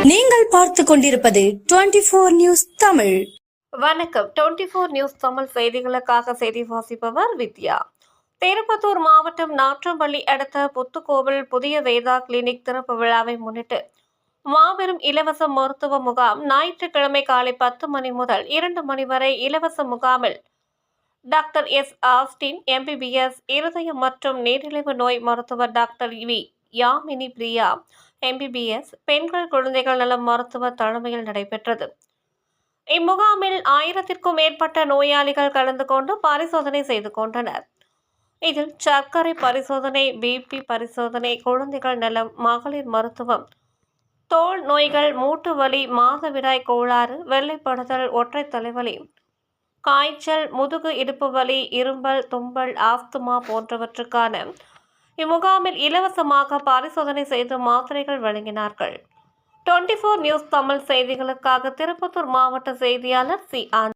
பார்த்து கொண்டிருப்பது twenty four news Tamil. வணக்கம். டுவெண்டி ஃபோர் நியூஸ் தமிழ் செய்திகளுக்காக செய்தி வாசிப்பவர் வித்யா. திருப்பத்தூர் மாவட்டம் நாற்றம்பள்ளி அடுத்த புத்துக்கோவில் புதிய வேதா கிளினிக் திறப்பு விழாவை முன்னிட்டு மாபெரும் இலவச மருத்துவ முகாம் ஞாயிற்றுக்கிழமை காலை பத்து மணி முதல் இரண்டு மணி வரை இலவச முகாமில் டாக்டர் எஸ் ஆஸ்டின் எம்பிபிஎஸ் இருதயம் மற்றும் நீரிழிவு நோய் மருத்துவர் doctor V Yamini Priya MBBS பெண்கள் குழந்தைகள் நலம் மருத்துவ தலைமையில் நடைபெற்றது. இம்முகாமில் ஆயிரத்திற்கும் மேற்பட்ட நோயாளிகள் கலந்து கொண்டு பரிசோதனை செய்து கொண்டனர். இதில் சர்க்கரை பரிசோதனை பிபி பரிசோதனை குழந்தைகள் நலம் மகளிர் மருத்துவம் தோல் நோய்கள் மூட்டு வலி மாதவிடாய் கோளாறு வெள்ளைப்படுதல் ஒற்றை தலைவலி காய்ச்சல் முதுகு இடுப்பு வலி இரும்பல் தும்பல் ஆஸ்துமா போன்றவற்றுக்கான இம்முகாமில் இலவசமாக பரிசோதனை செய்து மாத்திரைகள் வழங்கினார்கள். டுவெண்டி ஃபோர் நியூஸ் தமிழ் செய்திகளுக்காக திருப்பத்தூர் மாவட்ட செய்தியாளர் சி. ஆன்